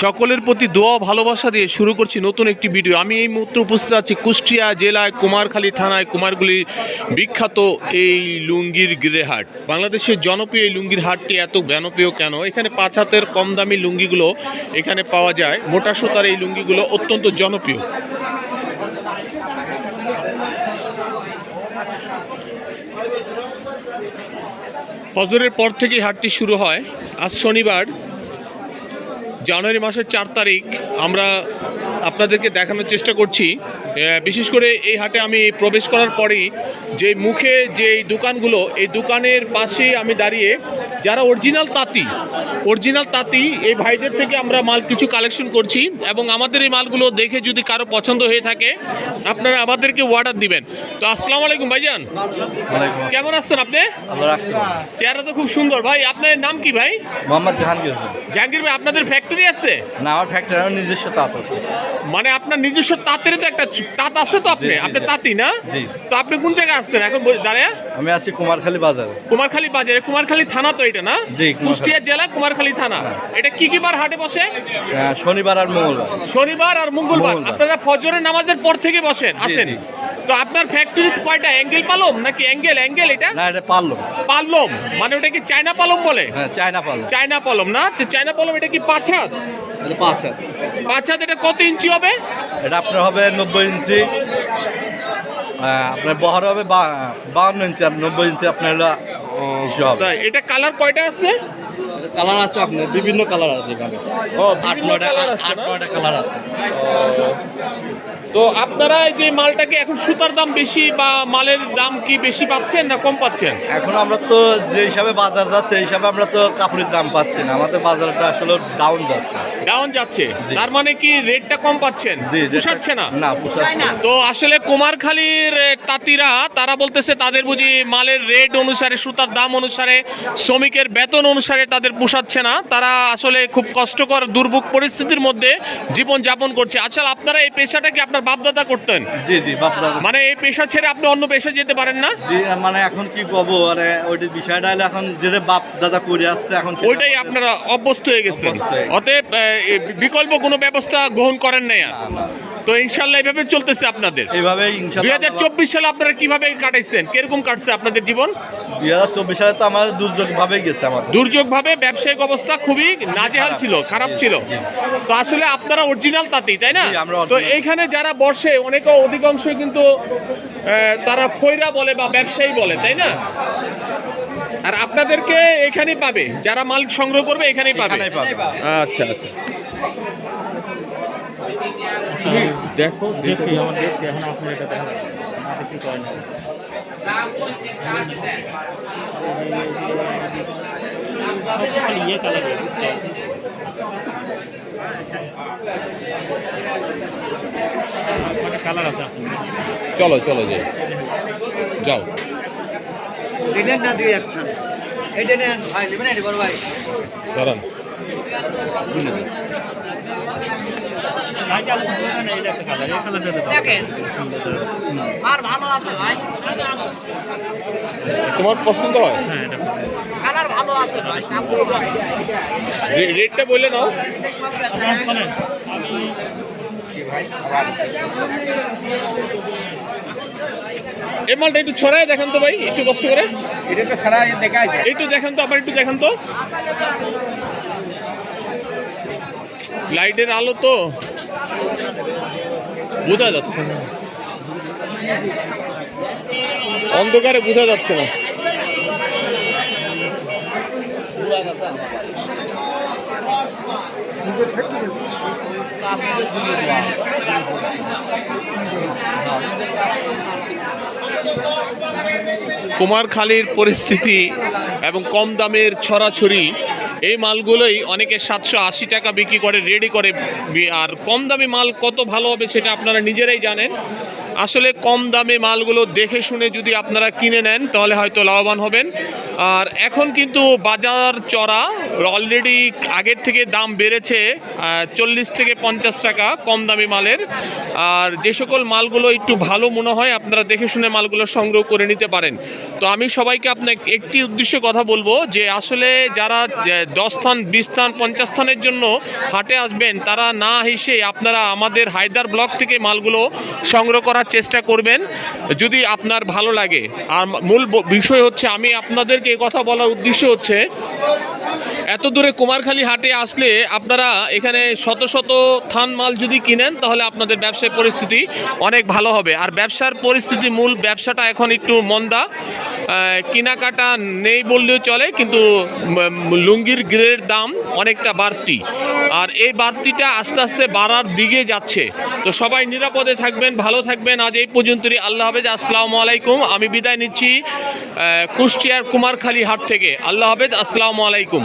সকলের প্রতি দোয়া ভালোবাসা দিয়ে শুরু করছি নতুন একটি ভিডিও। আমি এই মুহূর্তে উপস্থিত আছি কুষ্টিয়া জেলায় কুমারখালী থানায় কুমারগুলি বিখ্যাত এই লুঙ্গির গৃহহাট। বাংলাদেশের জনপ্রিয় এই লুঙ্গির হাটটি এত জনপ্রিয় কেন? এখানে পাঁচ হাতের কম দামি লুঙ্গিগুলো এখানে পাওয়া যায়। মোটা সুতার এই লুঙ্গিগুলো অত্যন্ত জনপ্রিয়। ফজরের পর থেকেই হাটটি শুরু হয়। আজ শনিবার। জানুয়ারি মাসের চার তারিখ আমরা আপনাদেরকে দেখানোর চেষ্টা করছি। বিশেষ করে এই হাটে আমি প্রবেশ করার পরেই যে মুখে যে দোকানগুলো এই দোকানের পাশেই আমি দাঁড়িয়ে যারা অরিজিনাল তাঁতি অরিজিনাল তাঁতি এই ভাইদের থেকে আমরা মাল কিছু কালেকশন করছি এবং আমাদের এই মালগুলো দেখে যদি কারও পছন্দ হয়ে থাকে আপনারা আমাদেরকে অর্ডার দিবেন। তো আসসালামু আলাইকুম ভাইজান। কেমন আছেন আপনি? চেহারা তো খুব সুন্দর। ভাই আপনার নাম কি ভাই? মোহাম্মদ জাহাঙ্গীর জাহাঙ্গীর ভাই আপনাদের ফ্যাক্টরি আছে? না আমার ফ্যাক্টরি আমার নিজস্ব তাঁত আছে। মানে আপনার নিজস্ব তাঁতের তো একটা তাঁত আছে তো আপনি? আপনি। তাঁতি না? জি। তো আপনি কোন জায়গায় এখন দাঁড়ায়। আমি আছি কুমারখালী বাজারে। কুমারখালী বাজারে। কুমারখালী থানা তো এটা না? জি, কুষ্টিয়া জেলা কুমারখালী থানা। এটা কি কি বার হাটে বসে? শনিবার আর মঙ্গলবার। শনিবার আর মঙ্গলবার। আপনারা ফজরের নামাজের পর থেকে বসেন আসেন। তো আপনার ফ্যাক্টরি কয়টা? অ্যাঙ্গেল পালম নাকি অ্যাঙ্গেল? অ্যাঙ্গেল এটা? না এটা পারল পালম। মানে ওটা কি চায়না পালম বলে? হ্যাঁ চায়না পারল চায়না পালম না? চায়না পালম এটা কি পাঁচ হাত? পাঁচ হাত। পাঁচ হাত এটা কত ইঞ্চি হবে? এটা আপনার হবে নব্বই ইঞ্চি। আহ, আপনার বহর হবে বাউন্ন ইঞ্চি আর নব্বই ইঞ্চি আপনার এটা কালার কয়টা আছে? কালার আছে আপনার বিভিন্ন কালার আছে এখানে। ও আট নয়টা আট নয়টা কালার আছে। তো আপনারা এই যে মালটাকে এখন সুতার দাম বেশি বা মালের দাম কি বেশি পাচ্ছেন না কম পাচ্ছেন? এখন আমরা তো যে হিসাবে বাজার যাচ্ছে সেই হিসাবে আমরা তো কাপড়ের দাম পাচ্ছি না। আমাদের বাজারটা আসলে ডাউন যাচ্ছে। ডাউন যাচ্ছে। তার মানে কি রেটটা কম পাচ্ছেন? পোষাচ্ছে না? না পোষাচ্ছে না। তো আসলে কুমারখালীর তাঁতিরা তারা বলতেছে তাদের বুঝি মালের রেট অনুসারে সুতার দাম অনুসারে শ্রমিকের বেতন অনুসারে তাদের পোষাচ্ছে না তারা আসলে খুব কষ্টকর দুর্ভোগ পরিস্থিতির মধ্যে জীবন যাপন করছে। আচ্ছা আপনারা এই পেশাটা কি আপনার বাপদাদা করতেন? জি জি বাপদা মানে এই পেশা ছেড়ে আপনি অন্য পেশা যেতে পারেন না? জি মানে এখন কি কব মানে ওইটি বিষয়টা হলো এখন যেটা বাপ দাদা করে আসছে এখন ওইটাই আপনারা অভ্যস্ত হয়ে গেছেন। অতএব বিকল্প কোনো ব্যবস্থা গ্রহণ করেন নাই আর। তো ইনশাল্লাহ এইভাবে চলতেছে আপনাদের। এইভাবেই দুই হাজার চব্বিশ সালে আপনারা কীভাবে কাটাইছেন? কীরকম কাটছে আপনাদের জীবন? দুই হাজার চব্বিশ সালে তো আমাদের দুর্যোগ ভাবেই গেছে আমাদের। দুর্যোগ ভাবে ব্যবসায়িক অবস্থা খুবই নাজেহাল ছিল খারাপ ছিল। তো আসলে আপনারা অরিজিনাল তাতেই তাই না? তো এইখানে যারা বসে অনেকে অধিকাংশই কিন্তু তারা খৈরা বলে বা ব্যবসায়ী বলে তাই না? আর আপনাদেরকে এখানেই পাবে। যারা মাল সংগ্রহ করবে এখানেই পাবে। আচ্ছা আচ্ছা। দেখো দেখি। আমার দেখছি এখন আপনি এটা দেখেন কি করেন? ইয়ে কালার মানে কালার আছে চলো চলো যাই। যাও। এটা না দুই একটা। এটা নেন ভাই নেবেন এটা বড় ভাই। দাঁড়ান। তোমার পছন্দ হয়? হ্যাঁ কালার ভালো আছে ভাই ভাই রেটটা বলে নাও। এই মালটা একটু ছড়ায় দেখান তো ভাই একটু কষ্ট করে। একটু দেখান তো আবার একটু দেখান তো। লাইটের আলো তো। বোঝা যাচ্ছে না। অন্ধকারে বোঝা যাচ্ছে না। কুমারখালীর পরিস্থিতি এবং কম দামের ছড়াছড়ি এই মালগুলোই অনেকে সাতশো আশি টাকা বিক্রি করে রেডি করে আর কম দামি মাল কত ভালো হবে সেটা আপনারা নিজেরাই জানেন। আসলে কম দামে মালগুলো দেখে শুনে যদি আপনারা কিনে নেন, তাহলে হয়তো লাভবান হবেন। আর এখন কিন্তু বাজার চড়া অলরেডি আগের থেকে দাম বেড়েছে চল্লিশ থেকে পঞ্চাশ টাকা কম দামি মালের। আর যে সকল মালগুলো একটু ভালো মনে হয়, আপনারা দেখে শুনে মালগুলো সংগ্রহ করে নিতে পারেন। তো আমি সবাইকে আপনাকে একটি উদ্দেশ্যে কথা বলব, যে আসলে যারা দশ স্থান, বিশ স্থান, পঞ্চাশ স্থানের জন্য হাটে আসবেন, তারা না এসে আপনারা আমাদের হায়দার ব্লক থেকে মালগুলো সংগ্রহ করার চেষ্টা করবেন, যদি আপনার ভালো লাগে। আর মূল বিষয় হচ্ছে, আমি আপনাদেরকে কথা বলার উদ্দেশ্য হচ্ছে, এত দূরে কুমারখালী হাটে আসলে আপনারা এখানে শত শত থান মাল যদি কিনেন, তাহলে আপনাদের ব্যবসায় পরিস্থিতি অনেক ভালো হবে। আর ব্যবসার পরিস্থিতি মূল ব্যবসাটা এখন একটু মন্দা। কেনাকাটা নেই বললেও চলে, কিন্তু লুঙ্গির গ্রের দাম অনেকটা বাড়তি। আর এই বাড়তিটা আস্তে আস্তে বাড়ার দিকে যাচ্ছে। তো সবাই নিরাপদে থাকবেন, ভালো থাকবেন। আজ এই পর্যন্তই। আল্লাহ হাফেজ। আসসালামু আলাইকুম। আমি বিদায় নিচ্ছি কুষ্টিয়ার কুমারখালী হাট থেকে। আল্লাহ হাফেজ। আসসালামু আলাইকুম।